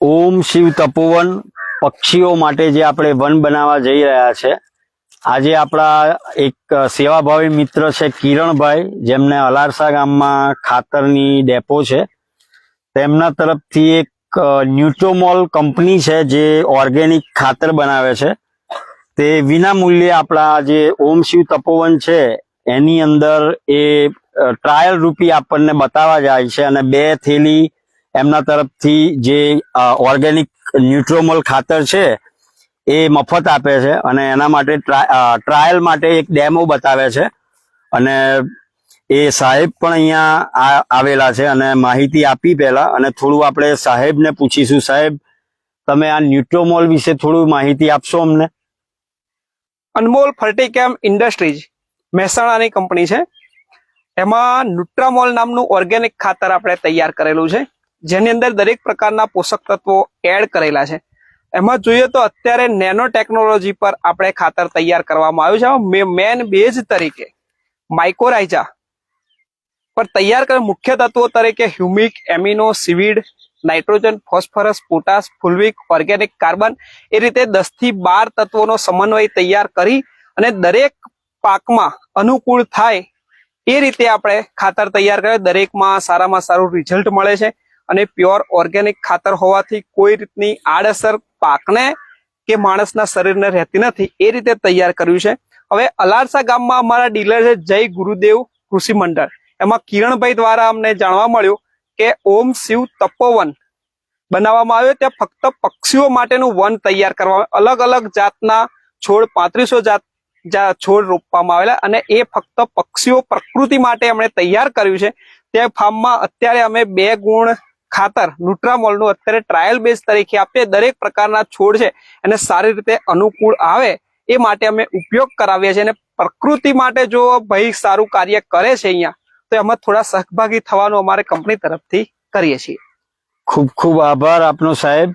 ઓમ શિવ તપોવન પક્ષીઓ માટે જે આપણે વન બનાવવા જઈ રહ્યા છે. આજે આપણા એક સેવાભાવી મિત્ર છે કિરણભાઈ, જેમને અલારસા ગામમાં ખાતરની ડેપો છે. તેમના તરફથી એક ન્યુટ્રોમોલ કંપની છે જે ઓર્ગેનિક ખાતર બનાવે છે. તે વિના મૂલ્યે આપણા જે ઓમ શિવ તપોવન છે, એની અંદર એ ટ્રાયલ રૂપી આપણને બતાવવા જાય છે અને બે થેલી એમના તરફથી જે ઓર્ગેનિક ન્યુટ્રોમોલ ખાતર છે, એ મફત આપે છે અને એના માટે ટ્રાયલ માટે એક ડેમો બતાવે છે. અને એ સાહેબ પણ અહીંયા આવેલા છે અને માહિતી આપી પહેલા. અને થોડું આપણે સાહેબને પૂછીશું. સાહેબ, તમે આ ન્યુટ્રોમોલ વિશે થોડું માહિતી આપશો અમને? અનમોલ ફર્ટિકેમ ઇન્ડસ્ટ્રીઝ મહેસાણાની કંપની છે. એમાં ન્યુટ્રામોલ નામનું ઓર્ગેનિક ખાતર આપણે તૈયાર કરેલું છે. જેની અંદર દરેક પ્રકારના પોષક તત્વો એડ કરેલા છે. એમાં જોઈએ તો અત્યારે નેનો ટેકનોલોજી પર આપણે ખાતર તૈયાર કરવામાં આવ્યું છે. મેન બેઝ તરીકે માઇકોરાઇઝા પર તૈયાર કરેલ મુખ્ય તત્વો તરીકે humic amino seaweed nitrogen phosphorus potash fulvic organic carbon એ રીતે દસથી બાર તત્વોનો સમન્વય તૈયાર કરી અને દરેક પાકમાં અનુકૂળ થાય એ રીતે આપણે ખાતર તૈયાર કરે દરેકમાં સારામાં સારું રિઝલ્ટ મળે છે. અને પ્યોર ઓર્ગેનિક ખાતર હોવાથી કોઈ રીતની આડઅસર પાકને કે માણસના શરીરને રહેતી નથી, એ રીતે તૈયાર કર્યું છે. હવે અલારસા ગામમાં અમારા ડીલર છે જય ગુરુદેવ કૃષિ મંડળ. એમાં કિરણભાઈ દ્વારા અમને જાણવા મળ્યું કે ઓમ શિવ તપોવન બનાવવામાં આવ્યો. ત્યાં ફક્ત પક્ષીઓ માટેનું વન તૈયાર કરવામાં અલગ અલગ જાતના છોડ, પાંત્રીસો જાત છોડ રોપવામાં આવેલા અને એ ફક્ત પક્ષીઓ પ્રકૃતિ માટે એમણે તૈયાર કર્યું છે. તે ફાર્મમાં અત્યારે અમે બે ગુણ ખાતર ન્યુટ્રામોલનું અત્યારે ટ્રાયલ બેઝ તરીકે આપીએ, દરેક પ્રકારના છોડ છે એને સારી રીતે અનુકૂળ આવે એ માટે અમે ઉપયોગ કરાવીએ છીએ અને પ્રકૃતિ માટે જો ભાઈ સારું કાર્ય કરે છે અહીંયા, તો એમાં થોડા સહભાગી થવાનું અમારે કંપની તરફથી કરીએ છીએ. ખૂબ ખૂબ આભાર આપનો સાહેબ.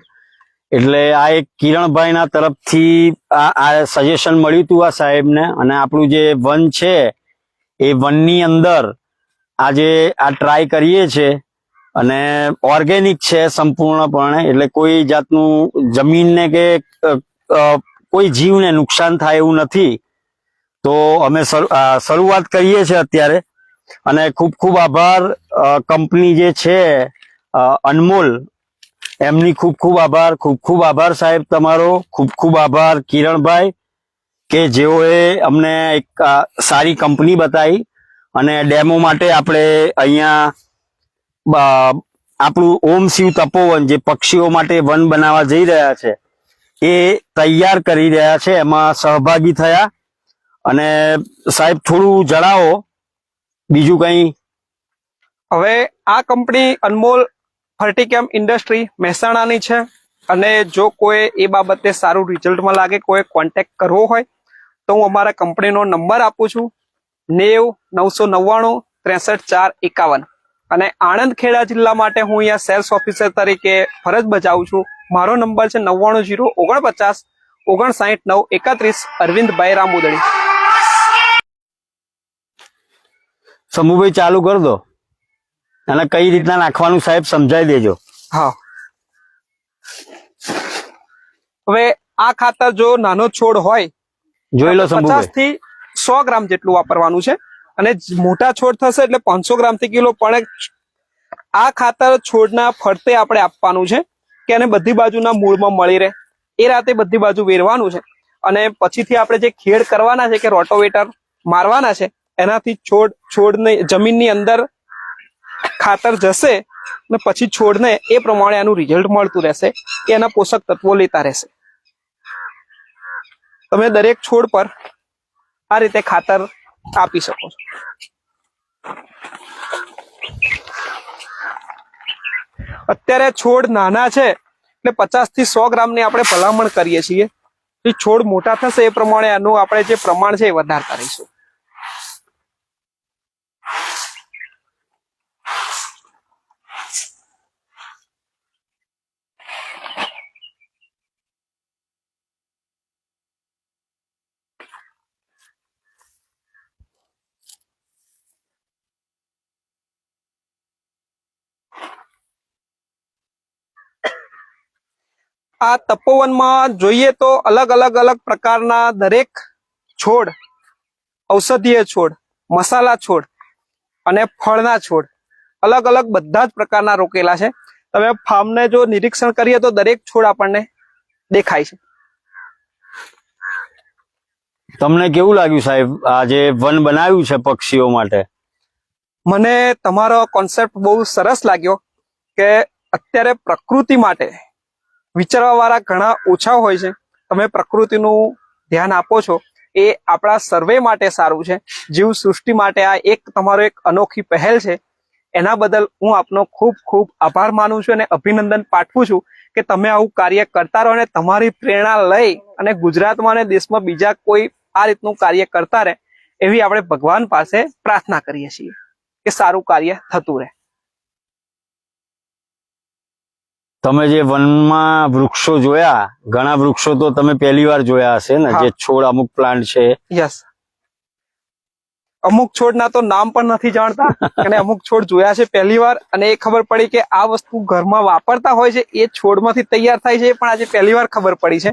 એટલે આ એક કિરણભાઈના તરફથી આ સજેશન મળ્યું હતું આ સાહેબને અને આપણું જે વન છે, એ વનની અંદર આજે આ ટ્રાય કરીએ છે અને ઓર્ગેનિક છે સંપૂર્ણપણે, એટલે કોઈ જાતનું જમીનને કે કોઈ જીવને નુકસાન થાય એવું નથી. તો અમે શરૂ- શરૂઆત કરીએ છીએ અત્યારે. અને ખૂબ ખૂબ આભાર કંપની જે છે અનમોલ, એમની ખૂબ ખૂબ આભાર, ખૂબ ખૂબ આભાર સાહેબ તમારો, ખૂબ ખૂબ આભાર કિરણભાઈ, કે જેઓએ અમને એક સારી કંપની બતાવી. અને ડેમો માટે આપણે અહીંયા આપણું ઓમ શિવ તપોવન જે પક્ષીઓ માટે વન બનાવવા જઈ રહ્યા છે, એ તૈયાર કરી રહ્યા છે, એમાં સહભાગી થયા. અને સાહેબ, થોડું જણાવો, બીજું કંઈ? હવે આ કંપની અનમોલ ફર્ટિકેમ ઇન્ડસ્ટ્રી મહેસાણાની છે, અને જો કોઈ એ બાબતે સારું રિઝલ્ટમાં લાગે, કોઈ કોન્ટેક્ટ કરવો હોય, તો હું અમારા કંપનીનો નંબર આપું છું, નેવ નવસો નવ્વાણું ત્રેસઠ ચાર એકાવન. અને આણંદ ખેડા જિલ્લા માટે હું અહીંયા સેલ્સ ઓફિસર તરીકે ફરજ બજાવું છું. મારો નંબર છે નવ્વાણું જીરો ઓગણપચાસ ઓગણસાઠ નવ એકત્રીસ અરવિંદભાઈ રામુદડી સમૂહભાઈ ચાલુ કર દો. અને કઈ રીતના નાખવાનું સાહેબ સમજાવી દેજો. હા. હવે આ ખાતર જો નાનો છોડ હોય જોઈ લો પચાસથી સો ગ્રામ જેટલું વાપરવાનું છે. અને મોટા છોડ થશે એટલે પાંચસો ગ્રામથી કિલો પણ આ ખાતર છોડના ફરતે આપણે આપવાનું છે કે એને બધી બાજુના મૂળમાં મળી રહે. એ રાતે બધી બાજુ વેરવાનું છે. અને પછીથી આપણે જે ખેડ કરવાના છે કે રોટોવેટર મારવાના છે, એનાથી છોડ, છોડને, જમીનની અંદર ખાતર જશે અને પછી છોડને એ પ્રમાણે આનું રિઝલ્ટ મળતું રહેશે કે એના પોષક તત્વો લેતા રહેશે. તમે દરેક છોડ પર આ રીતે ખાતર આપી શકો છો. અત્યારે છોડ નાના છે, એટલે પચાસથી સો ગ્રામની આપણે ભલામણ કરીએ છીએ. છોડ મોટા થશે એ પ્રમાણે આનું આપણે જે પ્રમાણ છે એ વધારતા રહીશું આ તપોવનમાં જોઈએ તો અલગ અલગ અલગ પ્રકારના દરેક છોડ ઔષધીય છોડ મસાલા છોડ અને ફળના છોડ અલગ અલગ બધા જ પ્રકારના રોકેલા છે. તમે ફાર્મને જો નિરીક્ષણ કરીએ તો દરેક છોડ આપણને દેખાય છે. તમને કેવું લાગ્યું સાહેબ? આ જે વન બનાવ્યું છે પક્ષીઓ માટે. મને તમારો કોન્સેપ્ટ બહુ સરસ લાગ્યો કે અત્યારે પ્રકૃતિ માટે વિચારવા વાળા ઘણા ઓછા હોય છે. તમે પ્રકૃતિનું ધ્યાન આપો છો. એ આપણા સર્વે માટે સારું છે. જીવ સૃષ્ટિ માટે આ એક તમારો એક અનોખી પહેલ છે. એના બદલ હું આપનો ખૂબ ખૂબ આભાર માનું છું અને અભિનંદન પાઠવું છું કે તમે આવું કાર્ય કરતા રહો અને તમારી પ્રેરણા લઈ અને ગુજરાતમાં અને દેશમાં બીજા કોઈ આ રીતનું કાર્ય કરતા રહે એવી આપણે ભગવાન પાસે પ્રાર્થના કરીએ છીએ કે સારું કાર્ય થતું રહે. તમે જે વનમાં વૃક્ષો જોયા ઘણા વૃક્ષો તો તમે પહેલી વાર જોયા હશે ને જે છોડ અમુક પ્લાન્ટ છે. યસ અમુક છોડના તો નામ પણ નથી જાણતા અને અમુક છોડ જોયા છે પહેલી વાર અને એ ખબર પડી કે આ વસ્તુ ઘરમાં વાપરતા હોય છે એ છોડમાંથી તૈયાર થાય છે પણ આજે પહેલી વાર ખબર પડી છે.